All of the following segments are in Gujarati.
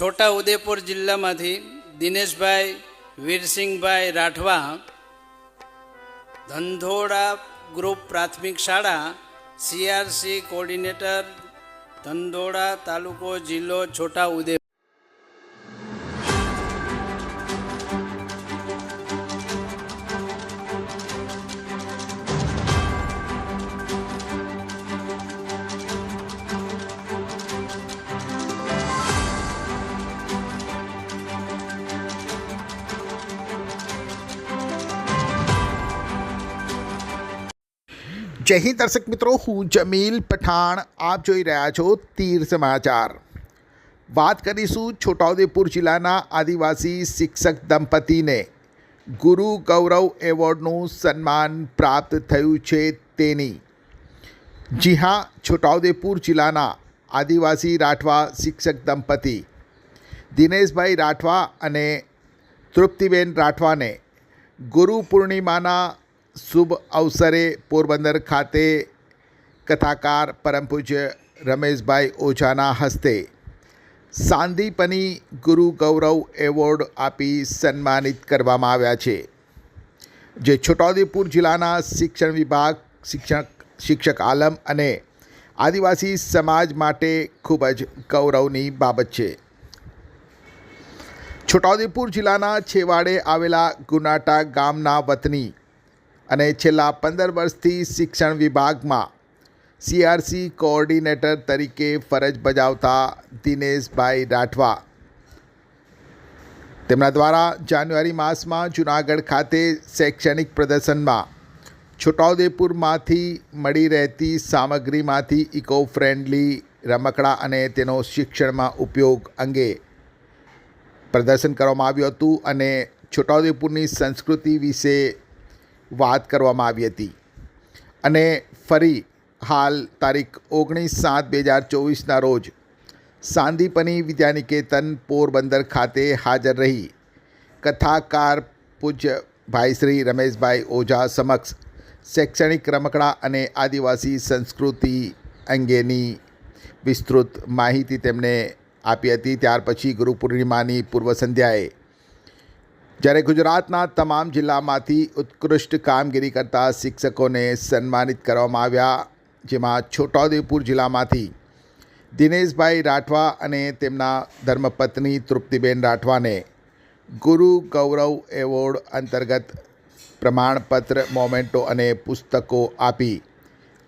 છોટા ઉદેપુર જિલ્લામાંથી દિનેશભાઈ વીરસિંહભાઈ રાઠવા ધંધોડા ગ્રુપ પ્રાથમિક શાળા સીઆરસી કોર્ડિનેટર ધંધોડા તાલુકો જિલ્લો છોટા ઉદેપુર જય હિન્દ દર્શક મિત્રો, હું જમીલ પઠાણ. આપ જોઈ રહ્યા છો તીર સમાચાર. વાત કરીશું છોટાઉદેપુર જિલ્લાના આદિવાસી શિક્ષક દંપતીને. ગુરુ ગૌરવ એવોર્ડનું સન્માન પ્રાપ્ત થયું છે તેની. જી હા, છોટાઉદેપુર જિલ્લાના આદિવાસી રાઠવા શિક્ષક દંપતી. દિનેશભાઈ રાઠવા અને તૃપ્તિબેન રાઠવાને ગુરુ પૂર્ણિમાના શુભ અવસરે પોરબંદર ખાતે કથાકાર પરમ પૂજ્ય રમેશભાઈ ઓઝાના હસ્તે સાંદીપની ગુરુ ગૌરવ એવોર્ડ આપી સન્માનિત કરવામાં આવ્યા છે. જે છોટાઉદેપુર જિલ્લાના શિક્ષણ વિભાગ, શિક્ષક શિક્ષક આલમ અને આદિવાસી સમાજ માટે ખૂબ જ ગૌરવની બાબત છે. છોટાઉદેપુર જિલ્લાના છેવાડે આવેલા ગુનાટા ગામના વતની અને છેલ્લા પંદર વર્ષથી શિક્ષણ વિભાગમાં સીઆરસી કોઓર્ડિનેટર તરીકે ફરજ બજાવતા દિનેશભાઈ રાઠવા. તેમના દ્વારા જાન્યુઆરી માસમાં જુનાગઢ ખાતે શૈક્ષણિક પ્રદર્શનમાં છોટાઉદેપુરમાંથી મળી રહેતી સામગ્રીમાંથી ઇકો ફ્રેન્ડલી રમકડા અને તેનો શિક્ષણમાં ઉપયોગ અંગે પ્રદર્શન કરવામાં આવ્યું હતું અને છોટાઉદેપુરની સંસ્કૃતિ વિશે વાત કરવામાં આવી હતી. અને ફરી હાલ તારીખ ઓગણીસ સાત બે હજાર ચોવીસના રોજ સાંદીપની વિદ્યાનિકેતન પોરબંદર ખાતે હાજર રહી કથાકાર પૂજ્ય ભાઈ શ્રી રમેશભાઈ ઓઝા સમક્ષ શૈક્ષણિક રમકડા અને આદિવાસી સંસ્કૃતિ અંગેની વિસ્તૃત માહિતી તેમને આપી હતી. ત્યાર પછી ગુરુ પૂર્ણિમાની પૂર્વ સંધ્યાએ જ્યારે ગુજરાતના તમામ જિલ્લામાંથી ઉત્કૃષ્ટ કામગીરી કરતા શિક્ષકોને સન્માનિત કરવામાં આવ્યા, જેમાં છોટાઉદેપુર જિલ્લામાંથી દિનેશભાઈ રાઠવા અને તેમના ધર્મપત્ની તૃપ્તિબેન રાઠવાને ગુરુ ગૌરવ એવોર્ડ અંતર્ગત પ્રમાણપત્ર, મોમેન્ટો અને પુસ્તકો આપી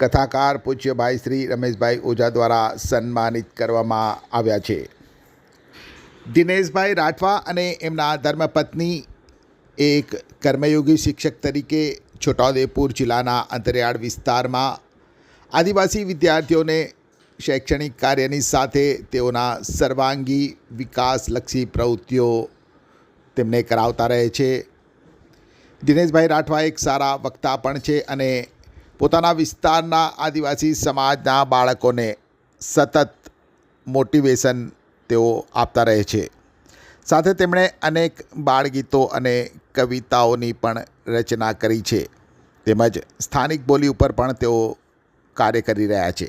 કથાકાર પૂજ્યભાઈ શ્રી રમેશભાઈ ઓઝા દ્વારા સન્માનિત કરવામાં આવ્યા છે. દિનેશભાઈ રાઠવા અને એમના ધર્મપત્ની એક કર્મયોગી શિક્ષક તરીકે છોટાઉદેપુર જિલ્લાના અંતરિયાળ વિસ્તારમાં આદિવાસી વિદ્યાર્થીઓને શૈક્ષણિક કાર્યની સાથે તેઓના સર્વાંગી વિકાસલક્ષી પ્રવૃત્તિઓ તેમને કરાવતા રહે છે. દિનેશભાઈ રાઠવા એક સારા વક્તા પણ છે અને પોતાના વિસ્તારના આદિવાસી સમાજના બાળકોને સતત મોટિવેશન તેઓ આપતા રહે છે. સાથે તેમણે અનેક બાળગીતો અને કવિતાઓની પણ રચના કરી છે. તેમજ સ્થાનિક બોલી ઉપર પણ તેઓ કાર્ય કરી રહ્યા છે.